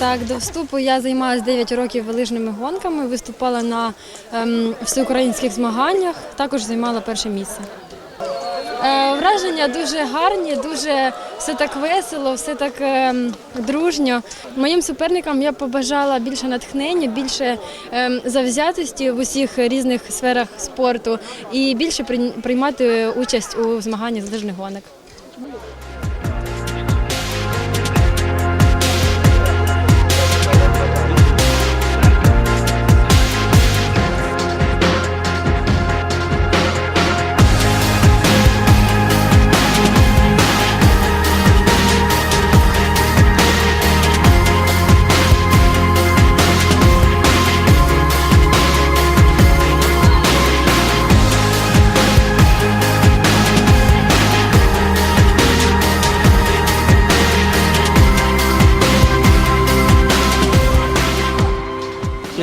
Так, до вступу я займалася 9 років лижними гонками, виступала на ем, всеукраїнських змаганнях, також займала перше місце. Е, враження дуже гарні, дуже все так весело, все так ем, дружньо. Моїм суперникам я побажала більше натхнення, більше ем, завзятості в усіх різних сферах спорту і більше приймати участь у змаганнях з лижних гонок.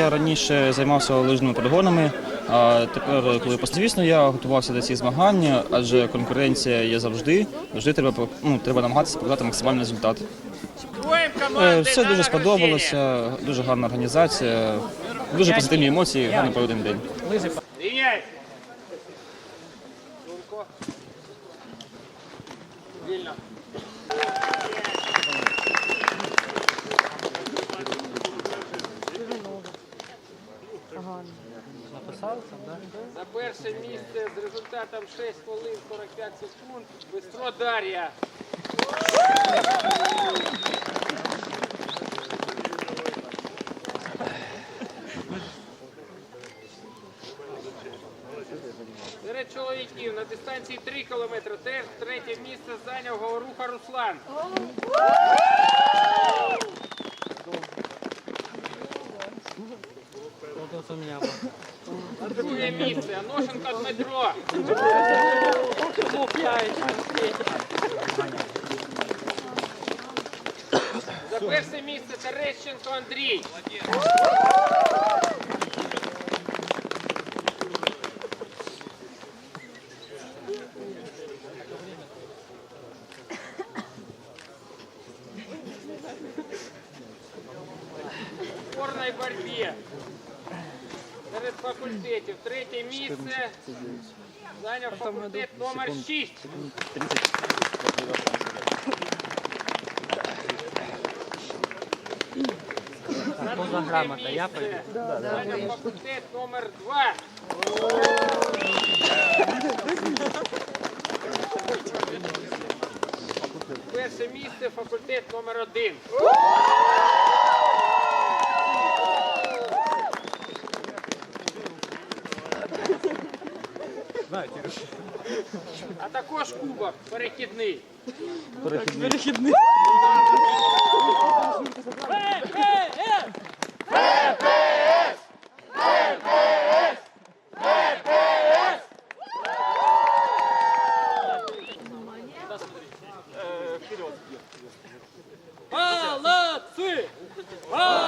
Раніше займався лижними перегонами, а тепер, коли звісно, я готувався до цих змагань, адже конкуренція є завжди. Завжди треба ну, треба намагатися показати максимальний результат. Е, Все дуже сподобалося, дуже гарна організація, дуже позитивні емоції, гарний проведений день. Рівняй! За перше місце з результатом 6 хвилин 45 секунд Бистро Дар'я. Серед чоловіків на дистанції 3 км теж третє місце зайняв Говоруха Руслан. Друге місце Аношенко Дмитро. За перше місце Терещенко Андрій. Спорній боротьбі серед факультетів третє місце зайняв факультет номер 6. Поза грамота, я пойду. Зайняв факультет номер 2. Перше місце факультет номер 1. А також кубок перехідний. Молодцы! Молодцы!